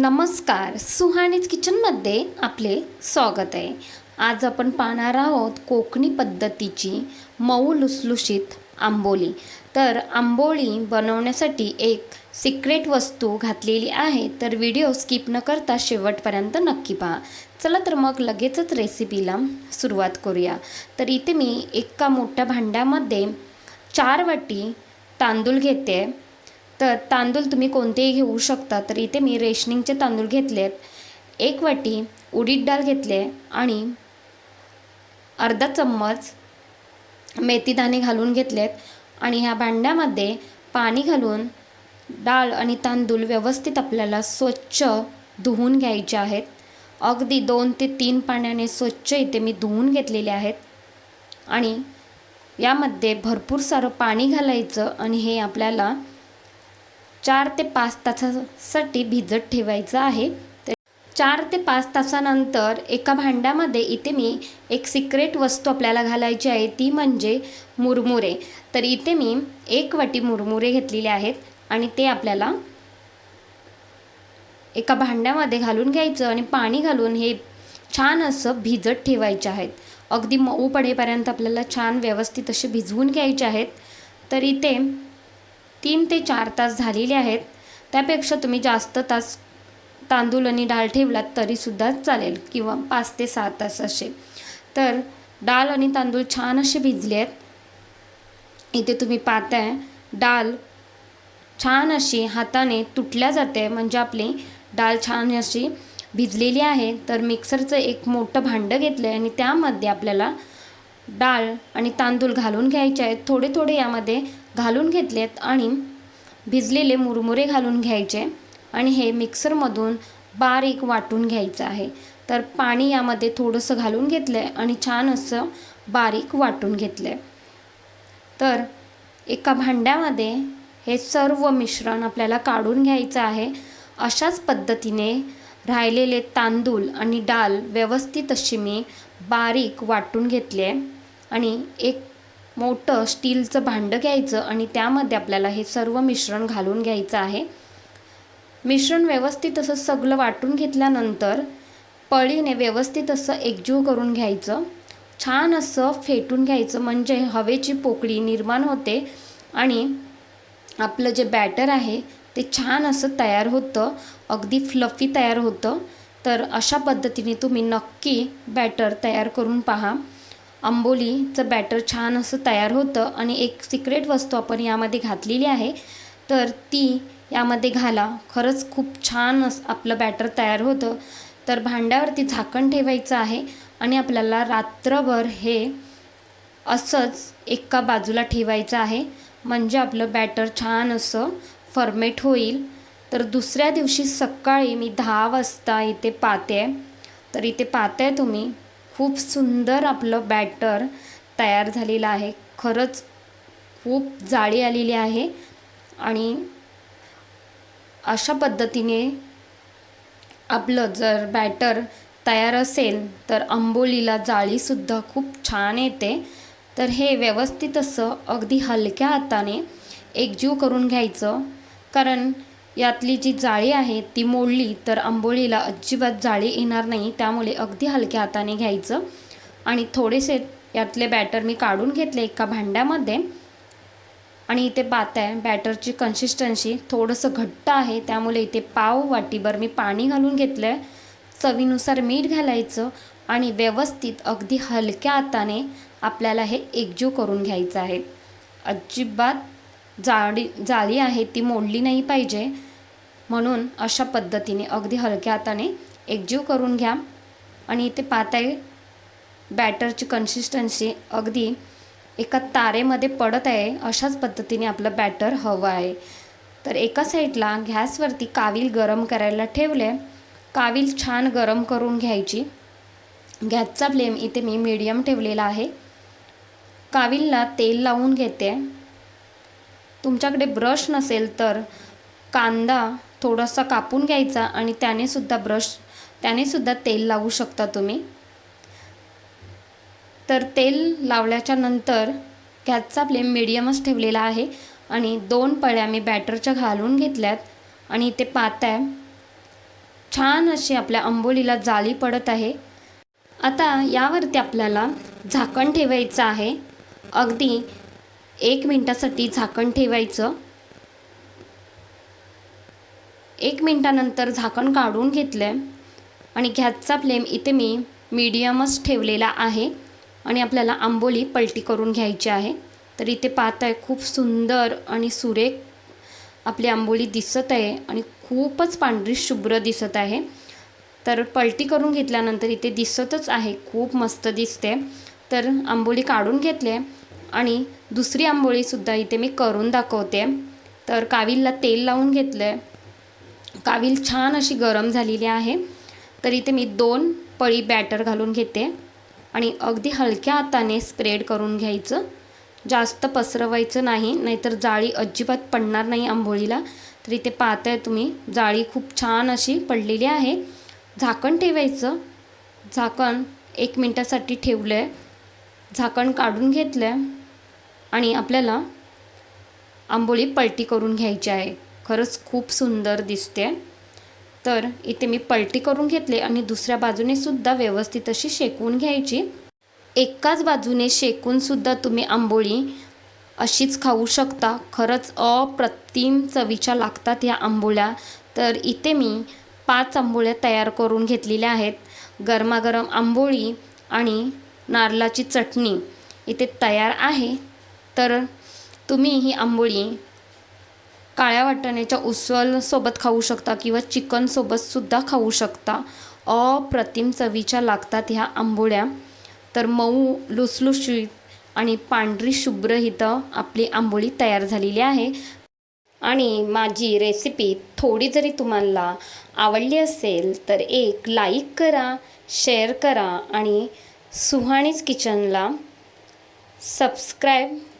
नमस्कार सुहाणीज किचनमध्ये आपले स्वागत आहे. आज आपण पाहणार आहोत कोकणी पद्धतीची मऊ लुसलुशीत आंबोली. तर आंबोळी बनवण्यासाठी एक सिक्रेट वस्तू घातलेली आहे तर व्हिडिओ स्किप न करता शेवटपर्यंत नक्की पहा. चला तर मग लगेचच रेसिपीला सुरुवात करूया. तर इथे मी एका मोठ्या भांड्यामध्ये चार वाटी तांदूळ घेते. तर तांदूळ तुम्ही कोणतेही घेऊ शकता तर इथे मी रेशनिंगचे तांदूळ घेतले आहेत. एक वाटी उडीद डाळ घेतले आणि अर्धा चम्मच मेथीदाणे घालून घेतलेत आणि ह्या भांड्यामध्ये पाणी घालून डाळ आणि तांदूळ व्यवस्थित आपल्याला स्वच्छ धुवून घ्यायचे आहेत. अगदी दोन ते तीन पाण्याने स्वच्छ इथे मी धुवून घेतलेले आहेत. आणि यामध्ये भरपूर सारं पाणी घालायचं आणि हे आपल्याला चार ते पाच तासासाठी भिजत ठेवायचं आहे. तर चार ते पाच तासानंतर एका भांड्यामध्ये इथे मी एक सिक्रेट वस्तू आपल्याला घालायची आहे. ती म्हणजे मुरमुरे. तर इथे मी एक वाटी मुरमुरे घेतलेले आहेत आणि ते आपल्याला एका भांड्यामध्ये घालून घ्यायचं आणि पाणी घालून हे छान असं भिजत ठेवायचे आहेत. अगदी मऊ पडेपर्यंत आपल्याला छान व्यवस्थित असे भिजवून घ्यायचे आहेत. तर इथे तीन ते चार तास झालेले आहेत. त्यापेक्षा तुम्ही जास्त तास तांदूळ आणि डाळ ठेवलात तरीसुद्धा चालेल किंवा पाच ते सहा तास असे. तर डाळ आणि तांदूळ छान असे भिजले आहेत. इथे तुम्ही पाहताय डाळ छान अशी हाताने तुटल्या जाते. म्हणजे आपली डाळ छान अशी भिजलेली आहे. तर मिक्सरचं एक मोठं भांडं घेतलं आहे आणि त्यामध्ये आपल्याला डाळ आणि तांदूळ घालून घ्यायचे आहेत. थोडे थोडे यामध्ये घालून घेतलेत आणि भिजलेले मुरमुरे घालून घ्यायचे आणि हे मिक्सरमधून बारीक वाटून घ्यायचं आहे. तर पाणी यामध्ये थोडंसं घालून घेतलं आहे आणि छान असं बारीक वाटून घेतलं आहे तर एका भांड्यामध्ये हे सर्व मिश्रण आपल्याला काढून घ्यायचं आहे. अशाच पद्धतीने राहिलेले तांदूळ आणि डाळ व्यवस्थित अशी मी बारीक वाटून घेतले आणि एक मोठं स्टीलचं भांडं घ्यायचं आणि त्यामध्ये आपल्याला हे सर्व मिश्रण घालून घ्यायचं आहे. मिश्रण व्यवस्थित असं सगळं वाटून घेतल्यानंतर पळीने व्यवस्थित असं एकजीव करून घ्यायचं. छान असं फेटून घ्यायचं म्हणजे हवेची पोकळी निर्माण होते आणि आपलं जे बॅटर आहे ते छान असं तयार होतं अगदी फ्लफी तयार होतं. तर अशा पद्धतीने तुम्ही नक्की बॅटर तयार करून पहा. आंबोलीचं बॅटर छान असं तयार होतं आणि एक सिक्रेट वस्तू आपण यामध्ये घातलेली आहे. तर ती यामध्ये घाला. खरंच खूप छान असं आपलं बॅटर तयार होतं. तर भांड्यावरती झाकण ठेवायचं आहे आणि आपल्याला रात्रभर हे असंच एका बाजूला ठेवायचं आहे. म्हणजे आपलं बॅटर छान असं फर्मेट होईल. तर दुसऱ्या दिवशी सकाळी मी दहा वाजता इथे पाहते तर इथे पाहते तुम्ही. खूप सुंदर आपलं बॅटर तयार झालेलं आहे. खरंच खूप जाळी आलेली आहे आणि अशा पद्धतीने आपलं जर बॅटर तयार असेल तर आंबोलीला जाळीसुद्धा खूप छान येते. तर हे व्यवस्थित असं अगदी हलक्या हाताने एकजीव करून घ्यायचं. कारण यातली जी जाळी आहे ती मोडली तर आंबोळीला अजिबात जाळी येणार नाही त्यामुळे अगदी हलक्या हाताने घ्यायचं. आणि थोडेसे यातले बॅटर मी काढून घेतले एका भांड्यामध्ये. आणि इथे पाहत आहे बॅटरची कन्सिस्टन्सी थोडंसं घट्ट आहे त्यामुळे इथे पाव वाटीभर मी पाणी घालून घेतलं आहे चवीनुसार मीठ घालायचं आणि व्यवस्थित अगदी हलक्या हाताने आपल्याला हे एकजीव करून घ्यायचं आहे. अजिबात जाळी जाळी आहे ती मोडली नाही पाहिजे. म्हणून अशा पद्धतीने अगदी हलक्या हाताने एकजीव करून घ्या. आणि इथे पाहताय बॅटरची कन्सिस्टन्सी अगदी एका तारेमध्ये पडत आहे अशाच पद्धतीने आपलं बॅटर हवं आहे. तर एका साईडला गॅसवरती कावील गरम करायला ठेवले. कावील छान गरम करून घ्यायची. गॅसचा फ्लेम इथे मी मीडियम ठेवलेला आहे. काविलला तेल लावून घेते. तुमच्याकडे ब्रश नसेल तर कांदा थोडासा कापून घ्यायचा आणि त्यानेसुद्धा ब्रश त्यानेसुद्धा तेल लावू शकता तुम्ही. तर तेल लावल्याच्या नंतर गॅसचा फ्लेम मिडियमच ठेवलेला आहे आणि दोन पळ्या मी बॅटरच्या घालून घेतल्यात आणि इथे पाहताय छान अशी आपल्या आंबोलीला जाळी पडत आहे. आता यावरती आपल्याला झाकण ठेवायचं आहे. अगदी एक मिनटासाठी झाकण ठेवायचं. एक मिनटानंतर झाकण काढून घेतलं आहे आणि गॅसचा फ्लेम इथे मी मीडियमच ठेवलेला आहे. आणि आपल्याला आंबोली पलटी करून घ्यायची आहे. तर इथे पाहत आहे खूप सुंदर आणि सुरेख आपली आंबोली दिसत आहे. आणि खूपच पांढरी शुभ्र दिसत आहे. तर पलटी करून घेतल्यानंतर इथे दिसतच आहे. खूप मस्त दिसते. तर आंबोली काढून घेतले. आणि दुसरी आंबोळीसुद्धा इथे मी करून दाखवते. तर काविलला तेल लावून घेतलं आहे काविल छान अशी गरम झालेली आहे. तर इथे मी दोन पळी बॅटर घालून घेते. आणि अगदी हलक्या हाताने स्प्रेड करून घ्यायचं. जास्त पसरवायचं नाही नाहीतर जाळी अजिबात पडणार नाही आंबोळीला. तर इथे पाहताय तुम्ही जाळी खूप छान अशी पडलेली आहे. झाकण ठेवायचं. झाकण एक मिनटासाठी ठेवलं आहे झाकण काढून घेतलं आहे आणि आपल्याला आंबोळी पलटी करून घ्यायची आहे. खरंच खूप सुंदर दिसते. तर इथे मी पलटी करून घेतले आणि दुसऱ्या बाजूने सुद्धा व्यवस्थित अशी शेकवून घ्यायची. एकाच बाजूने शेकूनसुद्धा तुम्ही आंबोळी अशीच खाऊ शकता. खरंच अप्रतिम चवीच्या लागतात या आंबोळ्या. तर इथे मी पाच आंबोळ्या तयार करून घेतलेल्या आहेत. गरमागरम आंबोळी आणि नारळाची चटणी इथे तयार आहे. तर तुम्ही ही आंबोळी काळ्या वाटाण्याच्या उसळसोबत खाऊ शकता किंवा चिकनसोबतसुद्धा खाऊ शकता. अप्रतिम चवीच्या लागतात ह्या आंबोळ्या. तर मऊ लुसलुशीत आणि पांढरी शुभ्र इथं आपली आंबोळी तयार झालेली आहे. आणि माझी रेसिपी थोडी जरी तुम्हाला आवडली असेल तर एक लाईक करा शेअर करा आणि सुहाणीच किचनला सबस्क्राईब